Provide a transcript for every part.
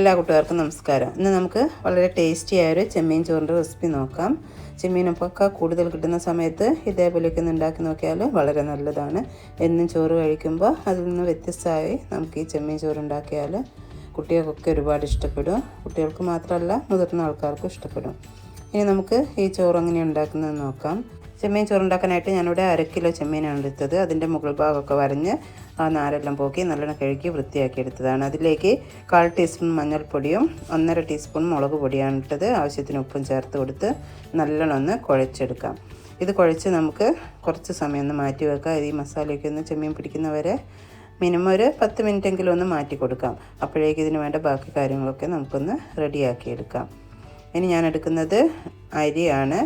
എല്ലാ കൂട്ടുകാർക്കും നമസ്കാരം. ഇന്ന് നമുക്ക് വളരെ ടേസ്റ്റി ആയൊരു ചെമ്മീൻ ചോറിന്റെ റെസിപ്പി നോക്കാം. ചെമ്മീനൊക്കെ കൂടുതൽ കിട്ടുന്ന സമയത്ത് ഇതേപോലെയൊക്കെ ഒന്ന് ഉണ്ടാക്കി നോക്കിയാൽ വളരെ നല്ലതാണ്. എന്നും ചോറ് കഴിക്കുമ്പോൾ അതിൽ നിന്ന് വ്യത്യസ്തമായി നമുക്ക് ഈ ചെമ്മീൻ ചോറ് ഉണ്ടാക്കിയാൽ കുട്ടികൾക്കൊക്കെ ഒരുപാട് ഇഷ്ടപ്പെടും. കുട്ടികൾക്ക് മാത്രമല്ല മുതിർന്ന ആൾക്കാർക്കും ഇഷ്ടപ്പെടും. ഇനി നമുക്ക് ഈ ചോറ് എങ്ങനെ ഉണ്ടാക്കുന്നത് നോക്കാം. ചെമ്മീൻ ചോറ് ചോറുണ്ടാക്കാനായിട്ട് ഞാനിവിടെ അര കിലോ ചെമ്മീനാണ് എടുത്തത്. അതിന്റെ മുകൾ ഭാഗമൊക്കെ വരഞ്ഞ് ആ നാരെല്ലാം പോക്കി നല്ലോണം കഴുകി വൃത്തിയാക്കി എടുത്തതാണ്. അതിലേക്ക് കാൽ ടീസ്പൂൺ മഞ്ഞൾപ്പൊടിയും ഒന്നര ടീസ്പൂൺ മുളക് പൊടിയാണ് ഇട്ടത്. ആവശ്യത്തിന് ഉപ്പും ചേർത്ത് കൊടുത്ത് നല്ലോണം ഒന്ന് കുഴച്ചെടുക്കാം. ഇത് കുഴച്ച് നമുക്ക് കുറച്ച് സമയം ഒന്ന് മാറ്റി വെക്കാം. ഈ മസാലയൊക്കെ ഒന്ന് ചെമ്മീൻ പിടിക്കുന്നവരെ മിനിമം ഒരു പത്ത് മിനിറ്റെങ്കിലും ഒന്ന് മാറ്റി കൊടുക്കാം. അപ്പോഴേക്ക് ഇതിന് വേണ്ട ബാക്കി കാര്യങ്ങളൊക്കെ നമുക്കൊന്ന് റെഡിയാക്കി എടുക്കാം ഇനി ഞാൻ എടുക്കുന്നത് അരിയാണ്.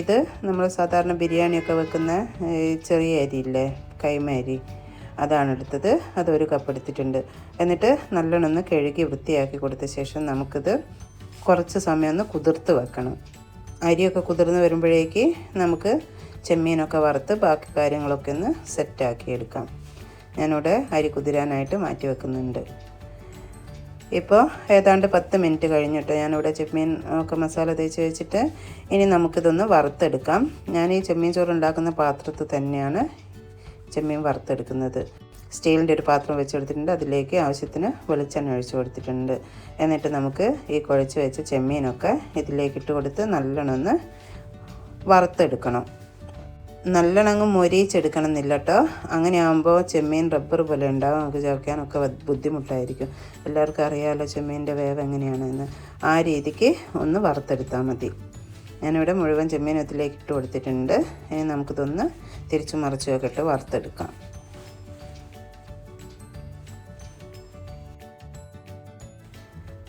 ഇത് നമ്മൾ സാധാരണ ബിരിയാണിയൊക്കെ വെക്കുന്ന ചെറിയ അരിയില്ലേ കൈമ അരി അതാണ് എടുത്തത് അതൊരു കപ്പ് എടുത്തിട്ടുണ്ട്. എന്നിട്ട് നല്ലോണം ഒന്ന് കഴുകി വൃത്തിയാക്കി കൊടുത്ത ശേഷം നമുക്കിത് കുറച്ച് സമയം ഒന്ന് കുതിർത്ത് വെക്കണം. അരിയൊക്കെ കുതിർന്ന് വരുമ്പോഴേക്ക് നമുക്ക് ചെമ്മീനൊക്കെ വറുത്ത് ബാക്കി കാര്യങ്ങളൊക്കെ ഒന്ന് സെറ്റാക്കി എടുക്കാം. ഞാനിവിടെ അരി കുതിരാനായിട്ട് മാറ്റി വെക്കുന്നുണ്ട്. ഇപ്പോൾ ഏതാണ്ട് പത്ത് മിനിറ്റ് കഴിഞ്ഞിട്ട് ഞാനിവിടെ ചെമ്മീൻ ഒക്കെ മസാല തേച്ച് വെച്ചിട്ട് ഇനി നമുക്കിതൊന്ന് വറുത്തെടുക്കാം. ഞാൻ ഈ ചെമ്മീൻ ചോറ് ഉണ്ടാക്കുന്ന പാത്രത്തിൽ തന്നെയാണ് ചെമ്മീൻ വറുത്തെടുക്കുന്നത്. സ്റ്റീലിന്റെ ഒരു പാത്രം വെച്ചെടുത്തിട്ടുണ്ട്. അതിലേക്ക് ആവശ്യത്തിന് വെളിച്ചെണ്ണ ഒഴിച്ചു കൊടുത്തിട്ടുണ്ട്. എന്നിട്ട് നമുക്ക് ഈ കുഴച്ച് വെച്ച ചെമ്മീനൊക്കെ ഇതിലേക്ക് ഇട്ട് കൊടുത്ത് നല്ലോണം ഒന്ന് വറുത്തെടുക്കണം. നല്ലോണം മൊരിയിച്ചെടുക്കണം എന്നില്ല കേട്ടോ അങ്ങനെ ആകുമ്പോൾ ചെമ്മീൻ റബ്ബർ പോലെ ഉണ്ടാവും. നമുക്ക് ചവയ്ക്കാനൊക്കെ ബുദ്ധിമുട്ടായിരിക്കും. എല്ലാവർക്കും അറിയാമല്ലോ ചെമ്മീന്റെ വേവ് എങ്ങനെയാണെന്ന്. ആ രീതിക്ക് ഒന്ന് വറുത്തെടുത്താൽ മതി. ഞാനിവിടെ മുഴുവൻ ചെമ്മീൻ ഇതിലേക്ക് ഇട്ട് കൊടുത്തിട്ടുണ്ട്. ഇനി നമുക്കിതൊന്ന് തിരിച്ചു മറിച്ചുമൊക്കെ ഇട്ട് വറുത്തെടുക്കാം.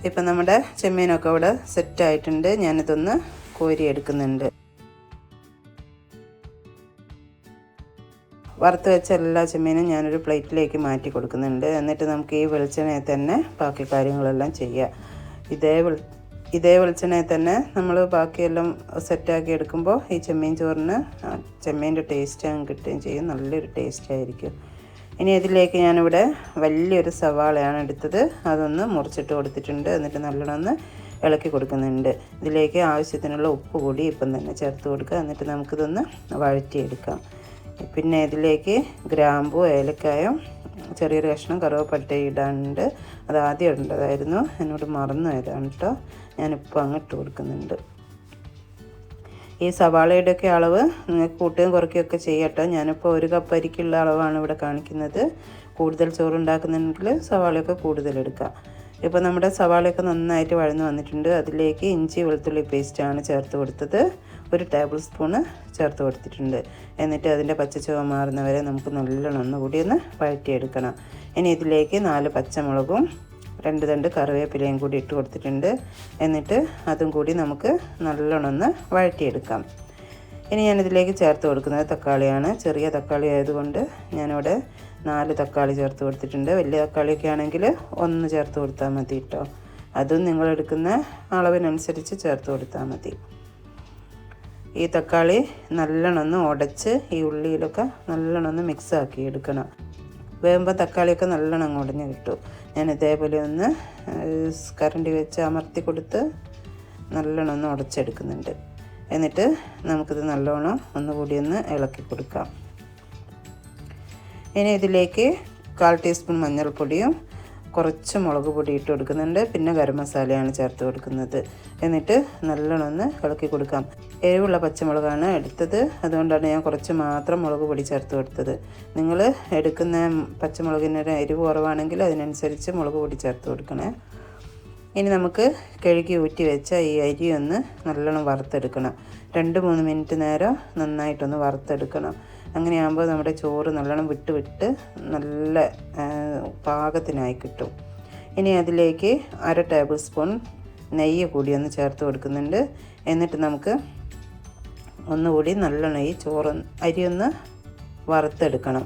ഇപ്പം നമ്മുടെ ചെമ്മീനൊക്കെ ഇവിടെ സെറ്റായിട്ടുണ്ട് ഞാനിതൊന്ന് കോരിയെടുക്കുന്നുണ്ട് വറുത്ത് വെച്ച എല്ലാ ചെമ്മീനും ഞാനൊരു പ്ലേറ്റിലേക്ക് മാറ്റി കൊടുക്കുന്നുണ്ട്. എന്നിട്ട് നമുക്ക് ഈ വെളിച്ചെണ്ണയിൽ തന്നെ ബാക്കി കാര്യങ്ങളെല്ലാം ചെയ്യാം. ഇതേ വെളി ഇതേ വെളിച്ചെണ്ണയിൽ തന്നെ നമ്മൾ ബാക്കിയെല്ലാം സെറ്റാക്കി എടുക്കുമ്പോൾ ഈ ചെമ്മീൻ ചോറിന് ചെമ്മീന്റെ ടേസ്റ്റ് അങ്ങ് കിട്ടുകയും ചെയ്യും. നല്ലൊരു ടേസ്റ്റ് ആയിരിക്കും. ഇനി ഇതിലേക്ക് ഞാനിവിടെ വലിയൊരു സവാളയാണ് എടുത്തത്. അതൊന്ന് മുറിച്ചിട്ട് കൊടുത്തിട്ടുണ്ട്. എന്നിട്ട് നല്ലോണമെന്ന് ഇളക്കി കൊടുക്കുന്നുണ്ട്. ഇതിലേക്ക് ആവശ്യത്തിനുള്ള ഉപ്പ് കൂടി ഇപ്പം തന്നെ ചേർത്ത് കൊടുക്കുക. എന്നിട്ട് നമുക്കിതൊന്ന് വഴറ്റിയെടുക്കാം. പിന്നെ ഇതിലേക്ക് ഗ്രാമ്പു ഏലക്കായും ചെറിയൊരു കഷ്ണം കറുവപ്പട്ട ഇടാണ്ട് അത് ആദ്യം ഇടേണ്ടതായിരുന്നു. എന്നോട് മറന്നു പോയതാണ് കേട്ടോ ഞാനിപ്പോൾ അങ്ങ് ഇട്ട് കൊടുക്കുന്നുണ്ട്. ഈ സവാളയുടെയൊക്കെ അളവ് നിങ്ങൾക്ക് കൂട്ടുകയും കുറയ്ക്കുകയൊക്കെ ചെയ്യട്ടോ ഞാനിപ്പോൾ ഒരു കപ്പ് അരിക്കുള്ള അളവാണ് ഇവിടെ കാണിക്കുന്നത്. കൂടുതൽ ചോറുണ്ടാക്കുന്നുണ്ടെങ്കിൽ സവാളയൊക്കെ കൂടുതൽ എടുക്കാം. ഇപ്പോൾ നമ്മുടെ സവാളയൊക്കെ നന്നായിട്ട് വഴന്നു വന്നിട്ടുണ്ട്. അതിലേക്ക് ഇഞ്ചി വെളുത്തുള്ളി പേസ്റ്റാണ് ചേർത്ത് കൊടുത്തത്. ഒരു ടേബിൾ സ്പൂണ് ചേർത്ത് കൊടുത്തിട്ടുണ്ട്. എന്നിട്ട് അതിന്റെ പച്ചച്ചുവ മാറുന്നവരെ നമുക്ക് നല്ലോണം ഒന്നുകൂടി ഒന്ന് വഴറ്റിയെടുക്കണം. ഇനി ഇതിലേക്ക് നാല് പച്ചമുളകും രണ്ട് തണ്ട് കറിവേപ്പിലയും കൂടി ഇട്ട് കൊടുത്തിട്ടുണ്ട്. എന്നിട്ട് അതും കൂടി നമുക്ക് നല്ലോണം ഒന്ന് വഴറ്റിയെടുക്കാം. ഇനി ഞാനിതിലേക്ക് ചേർത്ത് കൊടുക്കുന്നത് തക്കാളിയാണ്. ചെറിയ തക്കാളി ആയതുകൊണ്ട് ഞാനിവിടെ നാല് തക്കാളി ചേർത്ത് കൊടുത്തിട്ടുണ്ട്. വലിയ തക്കാളിയൊക്കെ ആണെങ്കിൽ ഒന്ന് ചേർത്ത് കൊടുത്താൽ മതി കേട്ടോ. അതും നിങ്ങളെടുക്കുന്ന അളവിനനുസരിച്ച് ചേർത്ത് കൊടുത്താൽ മതി. ഈ തക്കാളി നല്ലോണം ഒന്ന് ഉടച്ച് ഈ ഉള്ളിയിലൊക്കെ നല്ലോണം ഒന്ന് മിക്സ് ആക്കി എടുക്കണം. വേകുമ്പോൾ തക്കാളിയൊക്കെ നല്ലോണം ഉടഞ്ഞ് കിട്ടും. ഞാൻ ഇതേപോലെ ഒന്ന് കറണ്ടി വെച്ച് അമർത്തി കൊടുത്ത് നല്ലോണം ഒന്ന് ഉടച്ചെടുക്കുന്നുണ്ട്. എന്നിട്ട് നമുക്കിത് നല്ലോണം ഒന്നുകൂടി ഒന്ന് ഇളക്കി കൊടുക്കാം. ഇനി ഇതിലേക്ക് കാൽ ടീസ്പൂൺ മഞ്ഞൾപ്പൊടിയും കുറച്ച് മുളക് പൊടി ഇട്ട് കൊടുക്കുന്നുണ്ട്. പിന്നെ ഗരം മസാലയാണ് ചേർത്ത് കൊടുക്കുന്നത്. എന്നിട്ട് നല്ലോണം ഒന്ന് ഇളക്കി കൊടുക്കാം. എരിവുള്ള പച്ചമുളകാണ് എടുത്തത്. അതുകൊണ്ടാണ് ഞാൻ കുറച്ച് മാത്രം മുളക് പൊടി ചേർത്ത് കൊടുത്തത്. നിങ്ങൾ എടുക്കുന്ന പച്ചമുളകിന് ഒരു എരിവ് കുറവാണെങ്കിൽ അതിനനുസരിച്ച് മുളക് പൊടി ചേർത്ത് കൊടുക്കണേ. ഇനി നമുക്ക് കഴുകി ഊറ്റി വെച്ച ഈ അരി ഒന്ന് നല്ലോണം വറുത്തെടുക്കണം. രണ്ട് മൂന്ന് മിനിറ്റ് നേരം നന്നായിട്ടൊന്ന് വറുത്തെടുക്കണം. അങ്ങനെയാകുമ്പോൾ നമ്മുടെ ചോറ് നല്ലോണം വിട്ട് വിട്ട് നല്ല പാകത്തിനായി കിട്ടും. ഇനി അതിലേക്ക് അര ടേബിൾ സ്പൂൺ നെയ്യ് കൂടി ഒന്ന് ചേർത്ത് കൊടുക്കുന്നുണ്ട്. എന്നിട്ട് നമുക്ക് ഒന്നുകൂടി നല്ലോണം ഈ ചോറ് അരി ഒന്ന് വറുത്തെടുക്കണം.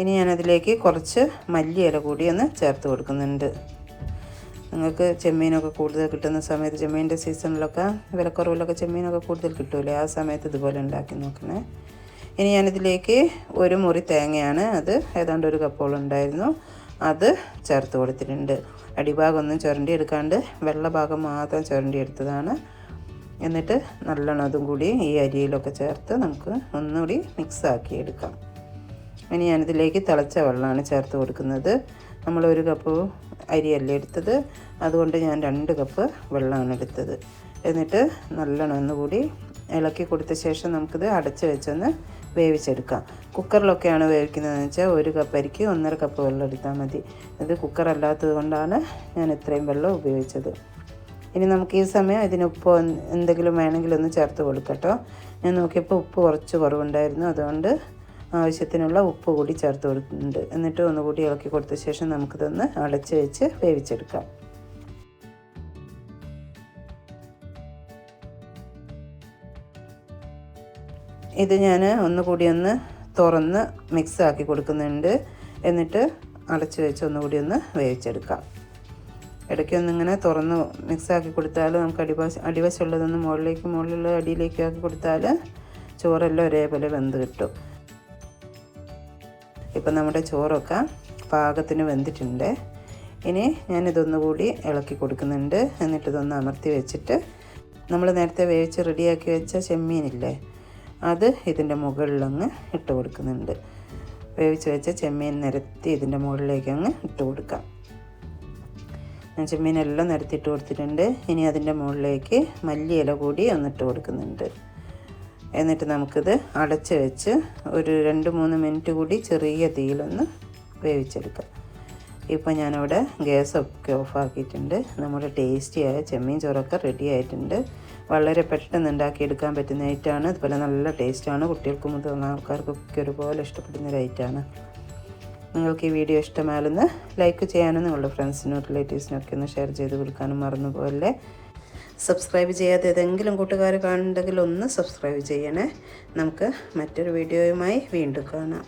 ഇനി ഞാനതിലേക്ക് കുറച്ച് മല്ലിയില കൂടി ഒന്ന് ചേർത്ത് കൊടുക്കുന്നുണ്ട്. നിങ്ങൾക്ക് ചെമ്മീനൊക്കെ കൂടുതൽ കിട്ടുന്ന സമയത്ത് ചെമ്മീന്റെ സീസണിലൊക്കെ വിലക്കുറവിലൊക്കെ ചെമ്മീനൊക്കെ കൂടുതൽ കിട്ടൂലേ? ആ സമയത്ത് ഇതുപോലെ ഉണ്ടാക്കി നോക്കണേ. ഇനി ഞാനിതിലേക്ക് ഒരു മുറി തേങ്ങയാണ്. അത് ഏതാണ്ട് ഒരു കപ്പോളം ഉണ്ടായിരുന്നു അത് ചേർത്ത് കൊടുത്തിട്ടുണ്ട്. അടിഭാഗം ഒന്നും ചുരണ്ടി എടുക്കാണ്ട് വെള്ള ഭാഗം മാത്രം ചുരണ്ടി എടുത്തതാണ് എന്നിട്ട് നല്ലോണം അതും കൂടി ഈ അരിയിലൊക്കെ ചേർത്ത് നമുക്ക് ഒന്നുകൂടി മിക്സ് ആക്കി എടുക്കാം. ഇനി ഞാനിതിലേക്ക് തിളച്ച വെള്ളമാണ് ചേർത്ത് കൊടുക്കുന്നത്. നമ്മൾ ഒരു കപ്പ് അരിയല്ലേ എടുത്തത്? അതുകൊണ്ട് ഞാൻ രണ്ട് കപ്പ് വെള്ളമാണ് എടുത്തത്. എന്നിട്ട് നല്ലോണം ഒന്നുകൂടി ഇളക്കി കൊടുത്ത ശേഷം നമുക്കിത് അടച്ച് വെച്ചൊന്ന് വേവിച്ചെടുക്കാം. കുക്കറിലൊക്കെയാണ് വേവിക്കുന്നതെന്ന് വെച്ചാൽ ഒരു കപ്പ് അരിക്ക് ഒന്നര കപ്പ് വെള്ളം എടുത്താൽ മതി. ഇത് കുക്കർ അല്ലാത്തത് കൊണ്ടാണ് ഞാൻ ഇത്രയും വെള്ളം ഉപയോഗിച്ചത്. ഇനി നമുക്ക് ഈ സമയം ഇതിന് ഉപ്പ് എന്തെങ്കിലും വേണമെങ്കിൽ ഒന്ന് ചേർത്ത് കൊടുക്കട്ടോ ഞാൻ നോക്കിയപ്പോൾ ഉപ്പ് കുറച്ച് കുറവുണ്ടായിരുന്നു. അതുകൊണ്ട് ആവശ്യത്തിനുള്ള ഉപ്പ് കൂടി ചേർത്ത് കൊടുക്കുന്നുണ്ട്. എന്നിട്ട് ഒന്നുകൂടി ഇളക്കി കൊടുത്ത ശേഷം നമുക്കിതൊന്ന് അടച്ച് വെച്ച് വേവിച്ചെടുക്കാം. ഇത് ഞാൻ ഒന്നുകൂടി ഒന്ന് തുറന്ന് മിക്സ് ആക്കി കൊടുക്കുന്നുണ്ട്. എന്നിട്ട് അടച്ചു വെച്ച് ഒന്നുകൂടി ഒന്ന് വേവിച്ചെടുക്കാം. ഇടയ്ക്ക് ഒന്നിങ്ങനെ തുറന്ന് മിക്സ് ആക്കി കൊടുത്താൽ നമുക്ക് അടിവശ അടിവശമുള്ളതൊന്ന് മുകളിലേക്ക് മുകളിലുള്ള അടിയിലേക്ക് ആക്കി കൊടുത്താൽ ചോറെല്ലാം ഒരേപോലെ വെന്ത് കിട്ടും. ഇപ്പം നമ്മുടെ ചോറൊക്കെ പാകത്തിന് വെന്തിട്ടുണ്ട്. ഇനി ഞാനിതൊന്നുകൂടി ഇളക്കി കൊടുക്കുന്നുണ്ട്. എന്നിട്ടിതൊന്ന് അമർത്തി വെച്ചിട്ട് നമ്മൾ നേരത്തെ വേവിച്ച് റെഡിയാക്കി വെച്ച ചെമ്മീനില്ലേ അത് ഇതിന്റെ മുകളിലങ്ങ് ഇട്ട് കൊടുക്കുന്നുണ്ട്. വേവിച്ച് വെച്ച ചെമ്മീൻ നിരത്തി ഇതിന്റെ മുകളിലേക്ക് അങ്ങ് ഇട്ട് കൊടുക്കാം. ഞാൻ ചെമ്മീനെല്ലാം നിരത്തിയിട്ട് കൊടുത്തിട്ടുണ്ട്. ഇനി അതിന്റെ മുകളിലേക്ക് മല്ലിയില കൂടി ഒന്നിട്ട് കൊടുക്കുന്നുണ്ട്. എന്നിട്ട് നമുക്കിത് അടച്ച് വെച്ച് ഒരു രണ്ട് മൂന്ന് മിനിറ്റ് കൂടി ചെറിയ തീയിലൊന്ന് വേവിച്ചെടുക്കാം. ഇപ്പോൾ ഞാനിവിടെ ഗ്യാസൊക്കെ ഓഫാക്കിയിട്ടുണ്ട്. നമ്മുടെ ടേസ്റ്റിയായ ചെമ്മീൻ ചോറൊക്കെ റെഡി ആയിട്ടുണ്ട്. വളരെ പെട്ടെന്ന് ഉണ്ടാക്കിയെടുക്കാൻ പറ്റുന്ന ഐറ്റമാണ്. അതുപോലെ നല്ല ടേസ്റ്റാണ്. കുട്ടികൾക്കും മുതിർന്ന ആൾക്കാർക്കൊക്കെ ഒരുപോലെ ഇഷ്ടപ്പെടുന്ന ഒരു ഐറ്റമാണ്. നിങ്ങൾക്ക് ഈ വീഡിയോ ഇഷ്ടമായാലെന്ന് ലൈക്ക് ചെയ്യാനും നിങ്ങളുടെ ഫ്രണ്ട്സിനും റിലേറ്റീവ്സിനും ഒക്കെ ഒന്ന് ഷെയർ ചെയ്ത് കൊടുക്കാനും മറന്നുപോലെ സബ്സ്ക്രൈബ് ചെയ്യാതെ ഏതെങ്കിലും കൂട്ടുകാർ കാണുന്നുണ്ടെങ്കിൽ ഒന്ന് സബ്സ്ക്രൈബ് ചെയ്യണേ. നമുക്ക് മറ്റൊരു വീഡിയോയുമായി വീണ്ടും കാണാം.